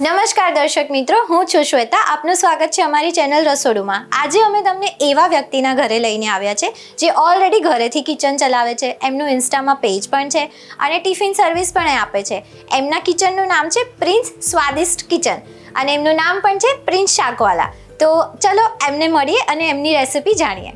નમસ્કાર દર્શક મિત્રો, હું છું શ્વેતા. આપનું સ્વાગત છે અમારી ચેનલ રસોડુમાં. આજે અમે તમને એવા વ્યક્તિના ઘરે લઈને આવ્યા છે, જે ઓલરેડી ઘરેથી કિચન ચલાવે છે, એમનું ઇન્સ્ટામાં પેજ પણ છે અને ટિફિન સર્વિસ પણ એ આપે છે. એમના કિચનનું નામ છે પ્રિન્સ સ્વાદિષ્ટ કિચન અને એમનું નામ પણ છે પ્રિન્સ શાકવાલા તો ચલો એમને મળીએ અને એમની રેસિપી જાણીએ.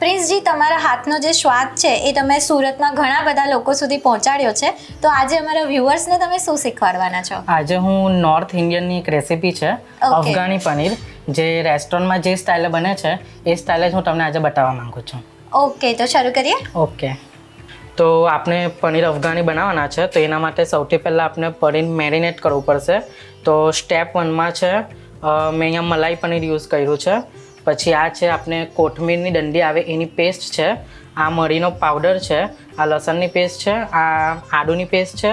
પ્રિન્સજી તમારા હાથનો જે સ્વાદ છે એ તમે સુરતમાં ઘણા બધા લોકો સુધી પહોંચાડ્યો છે. તો આજે અમારા વ્યુઅર્સને તમે શું શીખવાડવાના છો? આજે હું નોર્થ ઇન્ડિયનની એક રેસીપી છે. અફઘાની પનીર. જે રેસ્ટોરન્ટમાં જે સ્ટાઇલે બને છે એ સ્ટાઇલે જ હું તમને આજે બતાવવા માંગુ છું. ઓકે તો શરૂ કરીએ? ઓકે. તો આપણે પનીર અફઘાની બનાવવાના છે તો એના માટે સૌથી પહેલાં આપણે પનીર મેરિનેટ કરવું પડશે. તો સ્ટેપ વનમાં છે મેં અહીંયા મલાઈ પનીર યુઝ કર્યું છે. પછી આ છે આપણે કોથમીરની દંડી આવે એની પેસ્ટ છે. આ મરીનો પાવડર છે, આ લસણની પેસ્ટ છે, આ આદુની પેસ્ટ છે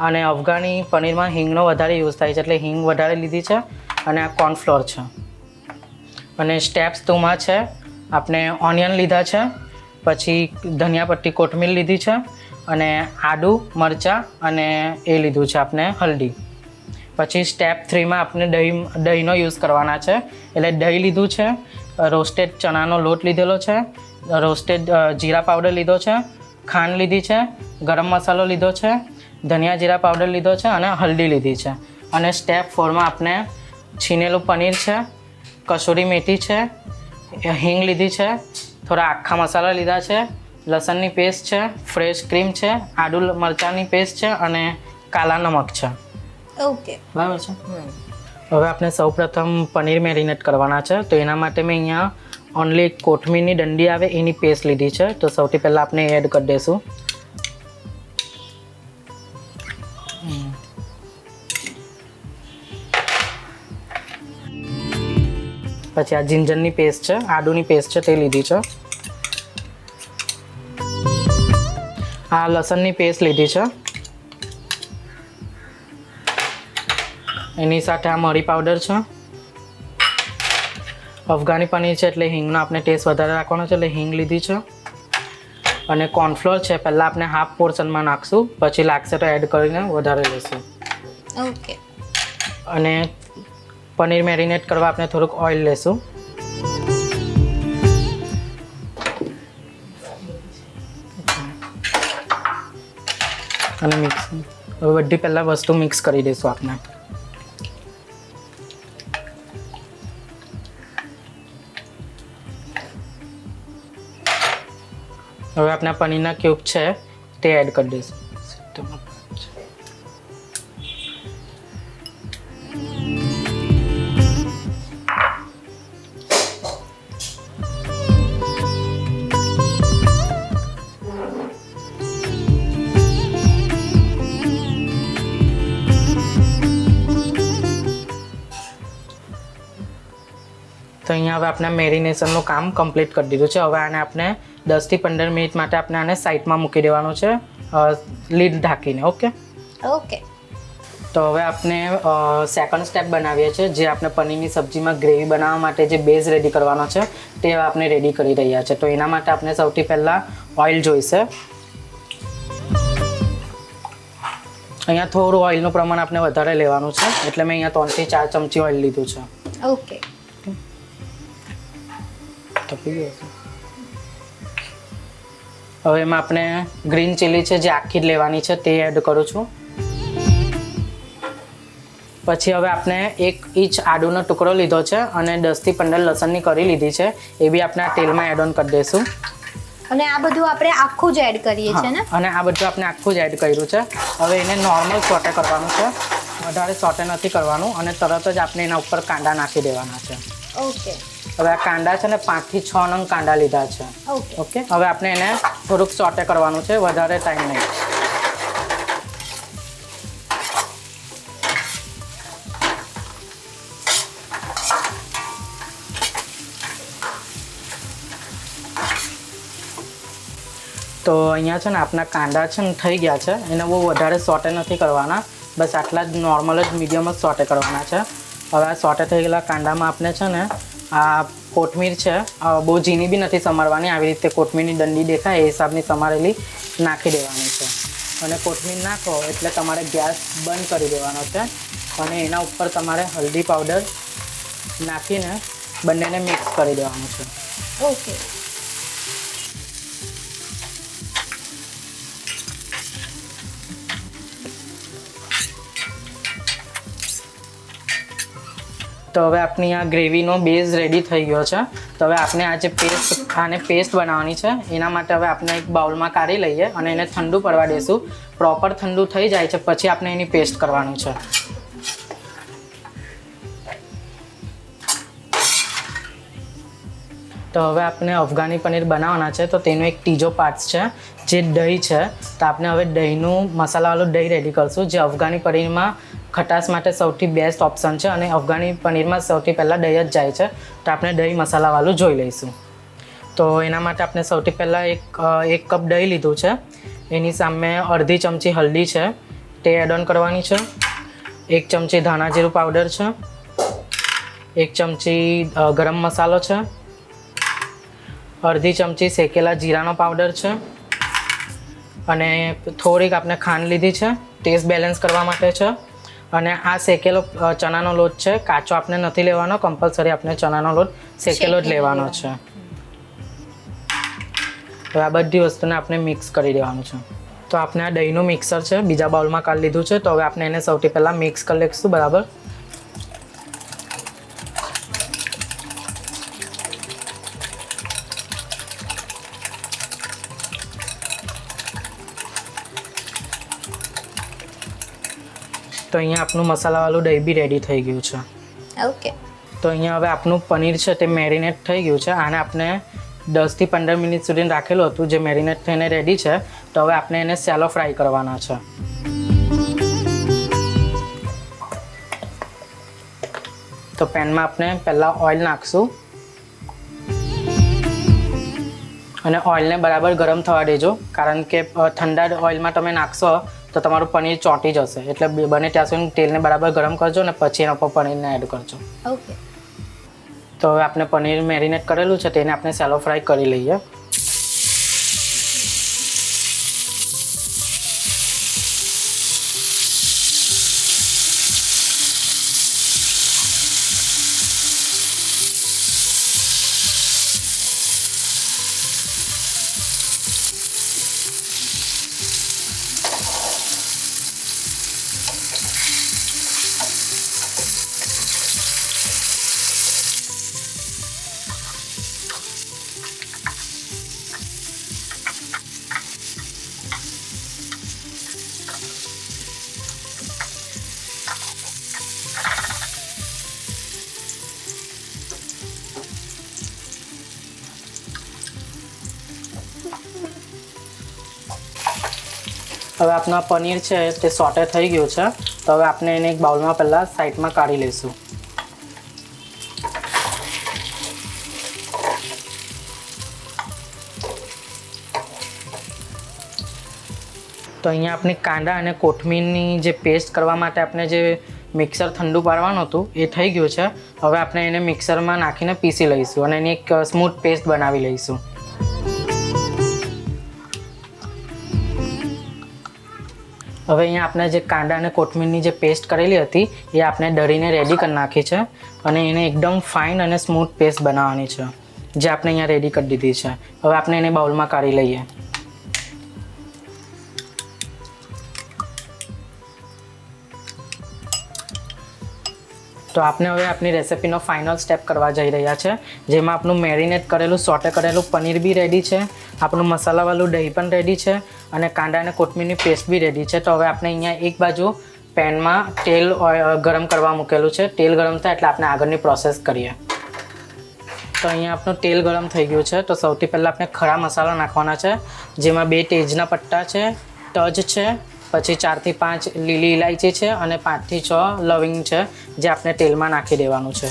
અને અફઘાની પનીરમાં હિંગનો વધારે યુઝ થાય છે એટલે હિંગ વધારે લીધી છે અને આ કોર્નફ્લોર છે. અને સ્ટેપ્સ ટુમાં છે, આપણે ઓનિયન લીધા છે, પછી ધનિયા પટ્ટી કોથમીર લીધી છે અને આદુ મરચાં અને એ લીધું છે આપણે હલ્દી. પછી સ્ટેપ થ્રીમાં આપણે દહીં, દહીંનો યુઝ કરવાના છે. એટલે દહીં લીધું છે રોસ્ટેડ ચણાનો લોટ લીધેલો છે રોસ્ટેડ જીરા પાવડર લીધો છે ખાંડ લીધી છે ગરમ મસાલો લીધો છે ધનિયા જીરા પાવડર લીધો છે અને હલ્દી લીધી છે. અને સ્ટેપ ફોરમાં આપણે છીનેલું પનીર છે કસૂરી મેથી છે હિંગ લીધી છે થોડા આખા મસાલા લીધા છે લસણની પેસ્ટ છે ફ્રેશ ક્રીમ છે આદુ મરચાંની પેસ્ટ છે અને કાલા નમક છે. ઓકે બરાબર છે? હવે આપણે સૌપ્રથમ પનીર મેરિનેટ કરવાના છે. તો એના માટે મેં અહીંયા ઓનલી કોથમીરની દંડી આવે એની પેસ્ટ લીધી છે. તો સૌથી પહેલાં આપણે એડ કરી દઈશું. પછી આ જિંજરની પેસ્ટ છે, આદુની પેસ્ટ છે, તે લીધી છે. આ લસણની પેસ્ટ લીધી છે. એની સાથે આ મરી પાવડર છે. અફઘાની પનીર છે એટલે હિંગનો આપણે ટેસ્ટ વધારે રાખવાનો છે એટલે હિંગ લીધી છે. અને કોર્નફ્લોર છે પહેલાં આપણે હાફ પોર્શનમાં નાખશું પછી લાગશે તો એડ કરીને વધારે લેશું. ઓકે અને પનીર મેરિનેટ કરવા આપણે થોડુંક ઓઇલ લેશું. અને મિક્સ હવે બધી પહેલાં વસ્તુ મિક્સ કરી દઈશું આપણે. હવે આપણા પનીરના ક્યુબ છે તે એડ કરી દઈશું. તો અહીંયા હવે આપણે મેરિનેશનનું કામ કમ્પ્લીટ કરી દીધું છે. હવે આને આપણે દસથી પંદર મિનિટ માટે આપણે આને સાઈડમાં મૂકી દેવાનું છે. લીડ ઢાંકીને ઓકે ઓકે તો હવે આપણે સેકન્ડ સ્ટેપ બનાવીએ છીએ જે આપણે પનીરની સબ્જીમાં ગ્રેવી બનાવવા માટે જે બેઝ રેડી કરવાનો છે તે આપણે રેડી કરી રહ્યા છે. તો એના માટે આપણે સૌથી પહેલાં ઓઇલ જોઈશે. અહીંયા થોડું ઓઇલનું પ્રમાણ આપણે વધારે લેવાનું છે. એટલે મેં અહીંયા ત્રણથી ચાર ચમચી ઓઇલ લીધું છે. ઓકે તપી ગયો. હવે એમાં આપણે ગ્રીન ચીલી છે જે આખી જ લેવાની છે તે એડ કરું છું. પછી હવે આપણે એક ઇંચ આડુનો ટુકડો લીધો છે અને દસથી પંદર લસણની કરી લીધી છે. એ બી આપણે આ તેલમાં એડ ઓન કરી દઈશું. અને આ બધું આપણે આખું જ એડ કરીએ છીએ ને? અને આ બધું આપણે આખું જ એડ કર્યું છે. હવે એને નોર્મલ સોટે કરવાનું છે. વધારે સોટે નથી કરવાનું અને તરત જ આપણે એના ઉપર કાંદા નાખી દેવાના છે. ઓકે હવે આ કાંદા છે ને પાંચથી છ નંગ કાંદા લીધા છે. ઓકે ઓકે હવે આપણે એને થોડુંક સોટે કરવાનું છે વધારે ટાઈમ નહીં. તો અહીંયા છે ને આપણા કાંદા છે ને થઈ ગયા છે. એને બહુ વધારે સોટે નથી કરવાના. બસ આટલા જ નોર્મલ જ મીડિયમ જ સોટે કરવાના છે. હવે આ સોટે થઈ ગયેલા કાંડામાં આપણે છે ને આ કોથમીર છે. બહુ ઝીણી બી નથી સમારવાની. આવી રીતે કોથમીરની દંડી દેખાય, એ હિસાબની સમારેલી નાખી દેવાની છે. અને કોથમીર નાખો એટલે તમારે ગેસ બંધ કરી દેવાનો છે. અને એના ઉપર તમારે હલ્દી પાવડર નાખીને બંનેને મિક્સ કરી દેવાનું છે. ઓકે. તો હવે આપણી આ ગ્રેવીનો બેઝ રેડી થઈ ગયો છે. તો હવે આપણે આ જે પેસ્ટ આને પેસ્ટ બનાવવાની છે, એના માટે હવે આપણે એક બાઉલમાં કાઢી લઈએ અને એને ઠંડુ પડવા દઈશું પ્રોપર ઠંડુ થઈ જાય છે, પછી આપણે એની પેસ્ટ કરવાનું છે. તો હવે આપણે અફઘાની પનીર બનાવવાના છે, તો તેનો એક ત્રીજો પાર્ટ છે, જે દહીં છે. તો આપણે હવે દહીંનું મસાલાવાળું દહીં રેડી કરશું, જે અફઘાની પનીરમાં ખટાશ માટે સૌથી બેસ્ટ ઓપ્શન છે અને અફઘાની પનીરમાં સૌથી પહેલાં દહીં જ જાય છે. તો આપણે દહીં મસાલાવાળું જોઈ લઈશું. તો એના માટે આપણે સૌથી પહેલાં એક એક કપ દહીં લીધું છે. એની સામે અડધી ચમચી હલ્દી છે, તે એડ ઓન કરવાની છે. એક ચમચી ધાણા જીરું પાવડર છે. એક ચમચી ગરમ મસાલો છે. અડધી ચમચી શેકેલા જીરાનો પાવડર છે. અને થોડીક આપણે ખાંડ લીધી છે. ટેસ્ટ બેલેન્સ કરવા માટે છે. અને આ શેકેલો ચણાનો લોટ છે. કાચો આપણે નથી લેવાનો કમ્પલસરી આપણે ચણાનો લોટ શેકેલો જ લેવાનો છે. હવે આ બધી વસ્તુને આપણે મિક્સ કરી દેવાનું છે. તો આપણે આ દહીંનું મિક્સર છે બીજા બાઉલમાં કાઢી લીધું છે. તો હવે આપણે એને સૌથી પહેલાં મિક્સ કરી લઈશું બરાબર? તો અહીંયા આપણું મસાલાવાળું દહીં બી રેડી થઈ ગયું છે. ઓકે તો અહીંયા હવે આપણું પનીર છે તે મેરિનેટ થઈ ગયું છે. આને આપણે દસથી પંદર મિનિટ સુધી રાખેલું હતું જે મેરિનેટ થઈને રેડી છે. તો હવે આપણે એને સેલો ફ્રાય કરવાના છે. તો પેનમાં આપણે પહેલાં ઓઇલ નાખશું. અને ઓઇલને બરાબર ગરમ થવા દેજો. કારણ કે ઠંડા ઓઇલમાં તમે નાખશો તો તમારું પનીર ચોંટી જશે. એટલે બને ત્યાં સુધી તેલને બરાબર ગરમ કરજો અને પછી એના પર પનીરને એડ કરજો. ઓકે તો હવે આપણે પનીર મેરિનેટ કરેલું છે તેને આપણે સેલો ફ્રાય કરી લઈએ. હવે આપણા પનીર છે, તે સોટે થઈ ગયું છે. તો હવે આપણે એને એક બાઉલમાં પહેલાં સાઈડમાં કાઢી લઈશું. તો અહીંયા આપણે કાંદા અને કોથમીરની જે પેસ્ટ કરવા માટે આપણે જે મિક્સર ઠંડુ પાડવાનું હતું, એ થઈ ગયું છે. હવે આપણે એને મિક્સરમાં નાખીને પીસી લઈશું અને એની એક સ્મૂથ પેસ્ટ બનાવી લઈશું. હવે અહીંયા આપણે જે કાંદા અને કોથમીરની જે પેસ્ટ કરેલી હતી, એ આપણે દળીને રેડી કરી નાખી છે અને એને એકદમ ફાઇન અને સ્મૂથ પેસ્ટ બનાવવાની છે, જે આપણે અહીંયા રેડી કરી દીધી છે. હવે આપણે એને બાઉલમાં કાઢી લઈએ. તો આપણે હવે આપણી રેસિપીનો ફાઇનલ સ્ટેપ કરવા જઈ રહ્યા છે, જેમાં આપણું મેરિનેટ કરેલું સોટે કરેલું પનીર બી રેડી છે આપણું મસાલાવાળું દહીં પણ રેડી છે અને કાંદા અને કોથમીરની પેસ્ટ બી રેડી છે. તો હવે આપણે અહીંયા એક બાજુ પેનમાં તેલ ગરમ કરવા મૂકેલું છે. તેલ ગરમ થાય એટલે આપણે આગળની પ્રોસેસ કરીએ. તો અહીંયા આપણું તેલ ગરમ થઈ ગયું છે. તો સૌથી પહેલાં આપણે ખરા મસાલા નાખવાના છે, જેમાં બે તેજના પટ્ટા છે, તજ છે, પછી ચારથી પાંચ લીલી ઇલાયચી છે અને પાંચથી છ લવિંગ છે, જે આપણે તેલમાં નાખી દેવાનું છે.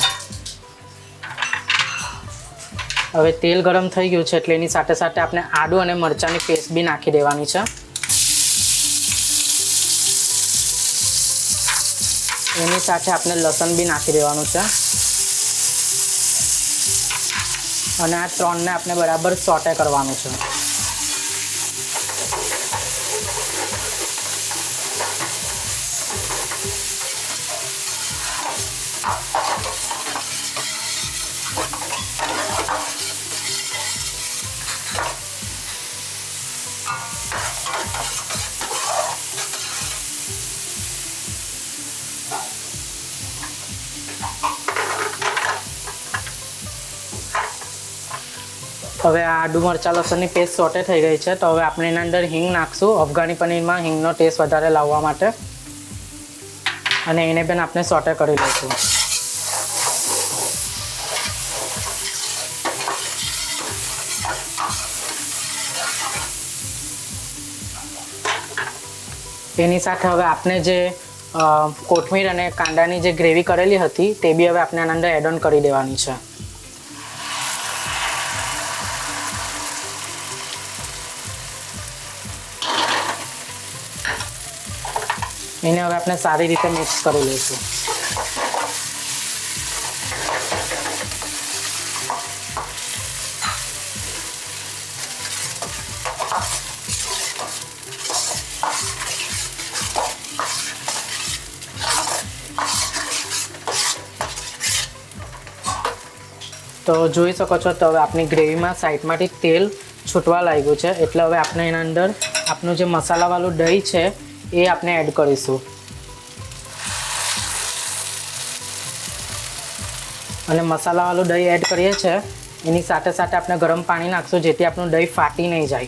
હવે તેલ ગરમ થઈ ગયું છે એટલે એની સાથે સાથે આપણે આદુ અને મરચાંની પેસ્ટ બી નાખી દેવાની છે. એની સાથે આપણે લસણ બી નાખી દેવાનું છે. અને આ ત્રણને આપણે બરાબર સોટે કરવાનું છે. આદુ મરચા, લસણની પેસ્ટ સોટે થઈ ગઈ છે. તો હવે આપણે એના અંદર હિંગ નાખશું. અફઘાની પનીરમાં હિંગનો ટેસ્ટ વધારે લાવવા માટે. અને એને પણ આપણે સોટે કરી લઈશું. એની સાથે હવે આપણે જે કોથમીર અને કાંદાની જે ગ્રેવી કરેલી હતી, તે બી હવે આપણે આના અંદર એડ ઓન કરી દેવાની છે. એને હવે આપણે સારી રીતે મિક્સ કરી લઈશું. તો જોઈ શકો છો, તો હવે આપણી ગ્રેવીમાં સાઈડમાંથી તેલ છૂટવા લાગ્યું છે. એટલે હવે આપણે એના અંદર આપણું જે મસાલાવાળું દહીં છે એ આપણે એડ કરીશું. અને મસાલાવાળું દહીં એડ કરીએ છીએ. એની સાથે સાથે આપણે ગરમ પાણી નાખશું, જેથી આપણું દહીં ફાટી નહીં જાય.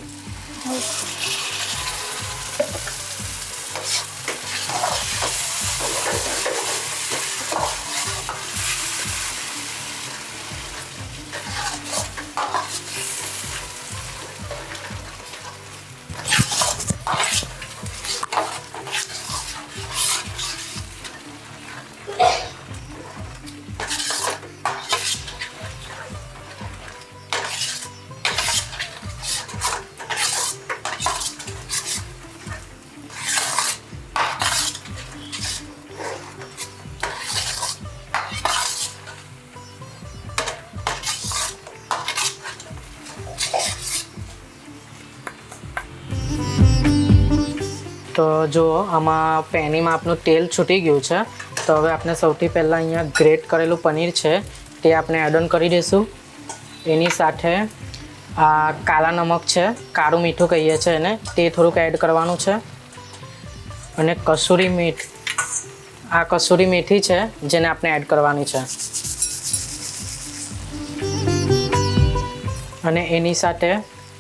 તો જો આમાં પેનીમાં આપણું તેલ છૂટી ગયું છે. તો હવે આપણે સૌથી પહેલાં અહીંયા ગ્રેટ કરેલું પનીર છે, તે આપણે એડ ઓન કરી દઈશું. એની સાથે આ કાળા નમક છે, કાળું મીઠું કહીએ છીએ એને, તે થોડુંક એડ કરવાનું છે. અને કસૂરી મીઠ, આ કસૂરી મેથી છે, જેને આપણે એડ કરવાની છે. અને એની સાથે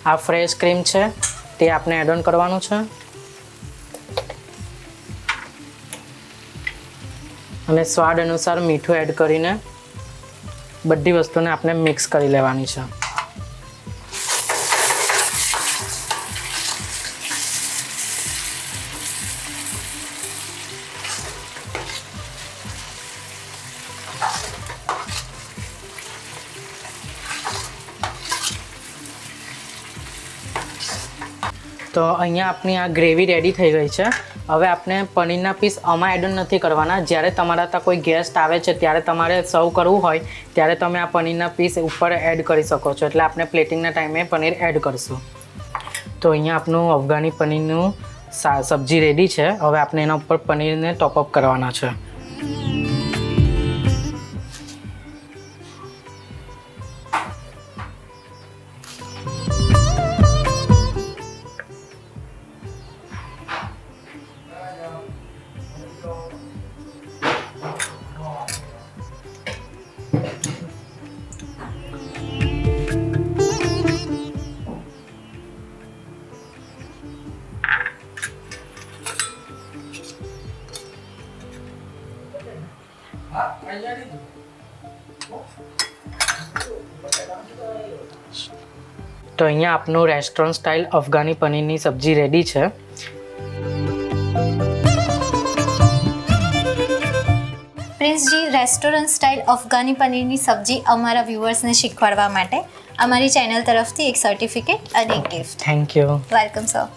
આ ફ્રેશ ક્રીમ છે, તે આપણે એડ ઓન કરવાનું છે. અને સ્વાદ અનુસાર મીઠું એડ કરીને બધી વસ્તુને આપણે મિક્સ કરી લેવાની છે. તો અહીંયા આપણી આ ગ્રેવી રેડી થઈ ગઈ છે. હવે આપણે પનીરના પીસ આમાં એડ નથી કરવાના. જ્યારે તમારા ત્યાં કોઈ ગેસ્ટ આવે છે, ત્યારે તમારે સર્વ કરવું હોય, ત્યારે તમે આ પનીરના પીસ ઉપર એડ કરી શકો છો. એટલે આપણે પ્લેટિંગના ટાઈમે પનીર એડ કરીશું. તો અહીંયા આપણું અફઘાની પનીરનું સબ્જી રેડી છે. હવે આપણે એના ઉપર પનીરને ટોપઅપ કરવાના છે. તો અહીંયા આપનું રેસ્ટોરન્ટ સ્ટાઇલ અફઘાની પનીરની સબ્જી રેડી છે. પ્રિન્સજી રેસ્ટોરન્ટ સ્ટાઇલ અફઘાની પનીરની સબ્જી અમારા વ્યુઅર્સને શીખવાડવા માટે અમારી ચેનલ તરફથી એક સર્ટિફિકેટ અને એક gift thank you welcome sir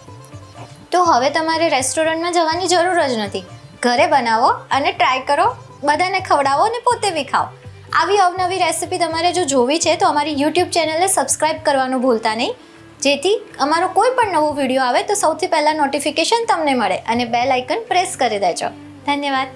તો હવે તમારે રેસ્ટોરન્ટમાં જવાની જરૂર જ નથી. ઘરે બનાવો અને ટ્રાય કરો બધાને ખવડાવો અને પોતે બી ખાઓ આવી અવનવી રેસિપી તમારે જો જોવી છે, તો અમારી યુટ્યુબ ચેનલને સબસ્ક્રાઇબ કરવાનું ભૂલતા નહીં. જેથી અમારો કોઈ પણ નવો વીડિયો આવે, તો સૌથી પહેલાં નોટિફિકેશન તમને મળે અને બેલ આઇકન પ્રેસ કરી દેજો. ધન્યવાદ.